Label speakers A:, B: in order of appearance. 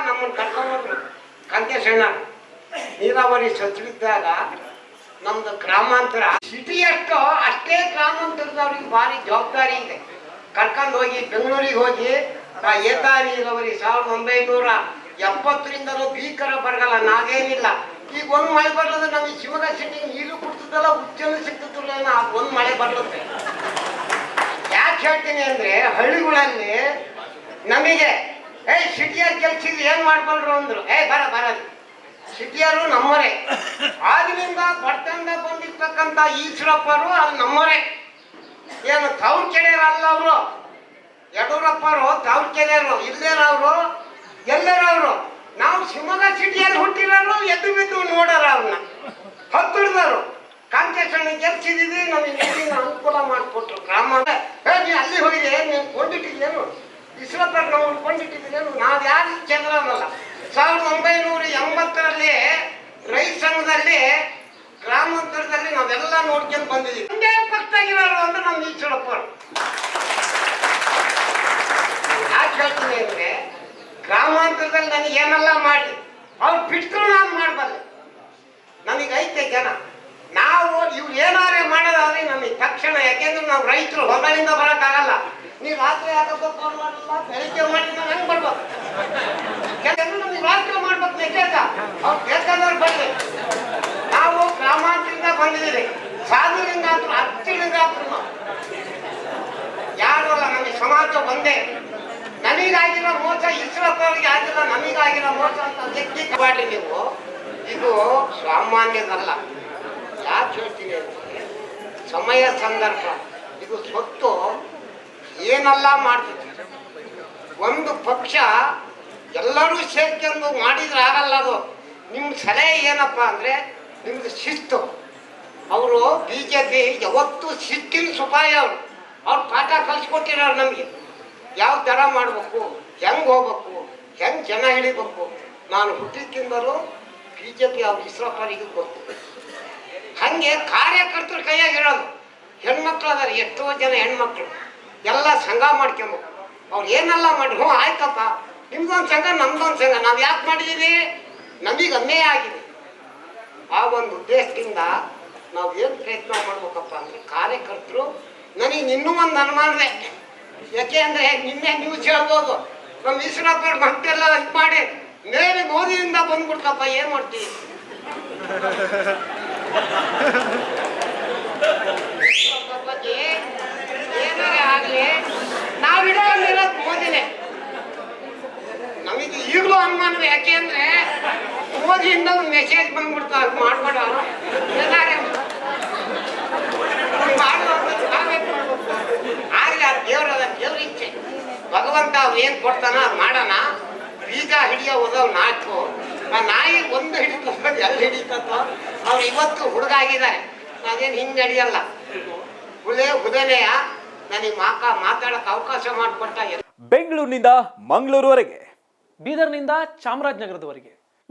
A: ನಮ್ಮನ್ನು ಕರ್ಕೊಂಡ್ಬಂದ್ರು ಕಂಕೇಶಣ್ಣ ನೀರಾವರಿ ಸಚಿವಿದ್ದಾಗ ನಮ್ದು ಗ್ರಾಮಾಂತರ. ಸಿಟಿ ಎಷ್ಟೋ ಅಷ್ಟೇ ಗ್ರಾಮಾಂತರದವ್ರಿಗೆ ಭಾರಿ ಜವಾಬ್ದಾರಿ ಇದೆ. ಕರ್ಕೊಂಡು ಹೋಗಿ ಬೆಂಗಳೂರಿಗೆ ಹೋಗಿ ಏತಾ ನೀರಾವರಿ ಸಾವಿರದ ಒಂಬೈನೂರ ಎಪ್ಪತ್ತರಿಂದಲೂ ಭೀಕರ ಬರಗಾಲ ನಾವೇನಿಲ್ಲ ಈಗ ಒಂದು ಮಳೆ ಬರ್ಲದ ನಮಗೆ ಶಿವನ ಸಿಟಿ ನೀರು ಕುಡ್ತದಲ್ಲ ಉಚ್ಚಲು ಸಿಗ್ತದಲ್ಲ ಒಂದು ಮಳೆ ಬರುತ್ತೆ ಯಾಕೆ ಹೇಳ್ತೀನಿ ಅಂದ್ರೆ ಹಳ್ಳಿಗಳಲ್ಲಿ ನಮಗೆ ಏ ಸಿಟಿಯಾರ್ ಕೆಲ್ಸಿದ್ ಏನ್ ಮಾಡ್ಕೊಂಡ್ರು ಅಂದ್ರು, ಏ, ಬರ ಬರ ಸಿಟಿಯರು ನಮ್ಮರೇ ಆಗಿನಿಂದ ಬರ್ತಂದ ಬಂದಿರ್ತಕ್ಕಂಥ ಈಶ್ವರಪ್ಪರು ಅದು ನಮ್ಮರೇ ಏನು ತವ್ರ ಕೆಡೆಯರಲ್ಲ ಅವರು. ಯಡಿಯೂರಪ್ಪರು ಅವರು ಎಲ್ಲರ ಅವರು. ನಾವು ಶಿವಮೊಗ್ಗ ಸಿಟಿಯಲ್ಲಿ ಹುಟ್ಟಿರೋರು, ಎದ್ದು ಬಿದ್ದು ನೋಡೋರು ಅವ್ರನ್ನ. ಹತ್ತಿರದವರು. ಕಾಂತೇಶಣ್ಣ ಗೆಲ್ಸಿದೀವಿ ನಮಗೆ ಅನುಕೂಲ ಮಾಡಿಕೊಟ್ರು ಗ್ರಾಮ ಏ ನೀ ಅಲ್ಲಿ ಹೋಗಿದೆ ನೀನು ಕೊಂಡಿಟ್ಟಿದ್ದೇನು ನಾವು ಕೊಂಡಿಟ್ಟಿದ್ದೇನು ನಾವು ಯಾರು ಚಂದ್ರನಲ್ಲ ಸಾವಿರದ ಒಂಬೈನೂರ ಎಂಬತ್ತರಲ್ಲಿ ರೈತ ಸಂಘದಲ್ಲಿ, ಗ್ರಾಮಾಂತರದಲ್ಲಿ ನಾವೆಲ್ಲ ನೋಡ್ಕೊಂಡು ಬಂದಿದ್ದೀವಿ. ಒಂದೇ ಪಕ್ಷದಾಗಿರೋರು ಅಂದ್ರೆ ನಮ್ಮ ಈಶ್ವರಪ್ಪ ಯಾಕೆ ಹೇಳ್ತೀನಿ ಅಂದ್ರೆ ಗ್ರಾಮಾಂತರದಲ್ಲಿ ನನಗೆ ಏನೆಲ್ಲ ಮಾಡಿ, ಅವ್ರು ಬಿಟ್ಟರು ನಾನು ಮಾಡಬಲ್ಲೆ. ನನಗೆ ಐತೆ ಜನ. ನಾವು ಇವ್ರು ಏನಾರೇ ಮಾಡೋದಾದ್ರೆ ನಮಗೆ ತಕ್ಷಣ, ಯಾಕೆಂದ್ರೆ ನಾವು ರೈತರು ಹೊಲದಿಂದ ಬರೋಕ್ಕಾಗಲ್ಲ. ನೀವು ರಾತ್ರಿ ಯಾಕಪ್ಪ ಫೋನ್ ಮಾಡಲ್ಲ ಬೆಳಿಗ್ಗೆ ಮಾಡಿದ್ರೆ ಹೆಂಗೆ ಬರ್ಬೇಕು ಯಾಕಂದ್ರೆ ನಮಗೆ ರಾತ್ರಿ ಮಾಡ್ಬೇಕು ನಿಜ ಅವ್ರು ಬೇಕಾದವ್ರು ಬರ್ಲಿ ನಾವು ಗ್ರಾಮಾಂತರಿಂದ ಬಂದಿದ್ದೀವಿ ಸಾಧುಲಿಂಗಾತ್ರು ಹತ್ತಿಲಿಂಗಾತ್ರು ನಾವು. ಯಾರು ಅಲ್ಲ ನಮಗೆ ಸಮಾಜ ಒಂದೇ. ನಮಗಾಗಿರೋ ಮೋಸ ಇಸ್ರಪ್ಪವ್ರಿಗೆ ಆಗಿಲ್ಲ, ನಮಗಾಗಿರೋ ಮೋಸ ಅಂತ ವ್ಯಕ್ತಿ ಮಾಡಿ ನೀವು. ಇದು ಸಾಮಾನ್ಯದಲ್ಲ. ಯಾಕೆ ಹೇಳ್ತೀನಿ ಅಂದ್ರೆ ಸಮಯ ಸಂದರ್ಭ. ಇದು ಸ್ವತ್ತು ಏನೆಲ್ಲ ಮಾಡ್ತದೆ? ಒಂದು ಪಕ್ಷ ಎಲ್ಲರೂ ಸೇರ್ಕೊಂಡು ಮಾಡಿದ್ರೆ ಆಗಲ್ಲ ಅದು. ನಿಮ್ಮ ಸಲಹೆ ಏನಪ್ಪ ಅಂದರೆ ನಿಮ್ಮದು ಶಿಸ್ತು. ಅವರು ಬಿ ಜೆ ಪಿ ಯಾವತ್ತೂ ಶಿಸ್ತಿನ ಸುಪಾಯ ಅವರು. ಅವ್ರು ಪಾಠ ಕಲಿಸ್ಕೊಟ್ಟಿರೋರು ನಮಗೆ. ಯಾವ ಥರ ಮಾಡಬೇಕು, ಹೆಂಗೆ ಹೋಗ್ಬೇಕು, ಹೆಂಗೆ ಜನ ಹಿಡಿಬೇಕು? ನಾನು ಹುಟ್ಟಿದ್ದಿಂದಲೂ ಬಿ ಜೆ ಪಿ ಅವ್ರ ಇಸ್ರೋಪರಿಗೆ ಗೊತ್ತು. ಹಾಗೆ ಕಾರ್ಯಕರ್ತರ ಕೈಯಾಗಿರೋದು ಹೆಣ್ಮಕ್ಳು ಅದಾರೆ, ಎಷ್ಟೋ ಜನ ಹೆಣ್ಮಕ್ಳು. ಎಲ್ಲ ಸಂಘ ಮಾಡ್ಕೊಬೇಕು ಅವ್ರು ಏನೆಲ್ಲ ಮಾಡಿ ಹ್ಞೂ, ಆಯ್ತಪ್ಪ. ನಿಮ್ದೊಂದು ಸಂಘ, ನಮ್ದೊಂದು ಸಂಘ. ನಾವು ಯಾಕೆ ಮಾಡಿದ್ದೀವಿ ನಮಗೆ ಅನ್ಯಾಯ ಆಗಿದೆ. ಆ ಒಂದು ಉದ್ದೇಶದಿಂದ ನಾವು ಏನು ಪ್ರಯತ್ನ ಮಾಡ್ಬೇಕಪ್ಪ ಅಂದರೆ ಕಾರ್ಯಕರ್ತರು ನನಗೆ ಇನ್ನೂ ಒಂದು ಅನುಮಾನವೇ. ಯಾಕೆ ಅಂದರೆ ನಿನ್ನೆ ನ್ಯೂಸ್ ಹೇಳ್ಬೋದು. ನಮ್ಮ ಈಶ್ವರಪ್ಪ ಮತ್ತೆಲ್ಲ ಇದು ಮಾಡಿ, ಮೇಲೆ ಮೋದಿಯಿಂದ ಬಂದ್ಬಿಡ್ತಪ್ಪ, ಏನು ಮಾಡ್ತೀವಿ ಈಶ್ವರಪ್ಪ ಬಗ್ಗೆ ಏನಾರೇ ಆಗಲಿ ನಾವು ಇಡೋದಿರೋದು ಮೋದಿನೇ ನಮಗೆ ಈಗಲೂ ಅನುಮಾನವೇ ಯಾಕೆ ಅಂದ್ರೆ ಮೋದಿಯಿಂದ ಒಂದು ಮೆಸೇಜ್ ಬಂದ್ಬಿಡ್ತು ಅದು ಮಾಡ್ಬೇಡ. ಏನಾರೇ ಮಾಡ್ಬೇಕು, ನಾವೇ ಮಾಡ್ಬೇಕು. ಆಗ್ಲಿ ಅದು ದೇವ್ರ ಅದ ದೇವ್ರ ಇಚ್ಛೆ. ಭಗವಂತ ಅವ್ರು ಏನ್ ಕೊಡ್ತಾನ ಅದು ಮಾಡೋಣ. ಬೀಜ ಹಿಡಿಯೋ ಹೋದವ್ ನಾಲ್ಕು. ಆ ನಾಯಿ ಒಂದು ಹಿಡಿತದ ಎಲ್ಲಿ ಹಿಡಿತಂತ ಅವ್ರು ಇವತ್ತು ಹುಡುಗ ಆಗಿದ್ದಾರೆ ನಾವೇನು ಹಿಂಗೆ ಹಿಡಿಯಲ್ಲ ಹುಲೆ ಹುದನೆಯ ನನಗೆ ಮಾಕ ಮಾತಾಡಕ್ಕೆ ಅವಕಾಶ ಮಾಡಿಕೊಟ್ಟ
B: ಬೆಂಗಳೂರಿನಿಂದ ಮಂಗಳೂರುವರೆಗೆ.
C: ಬೀದರ್ನಿಂದ ಚಾಮರಾಜನಗರದವರೆಗೆ.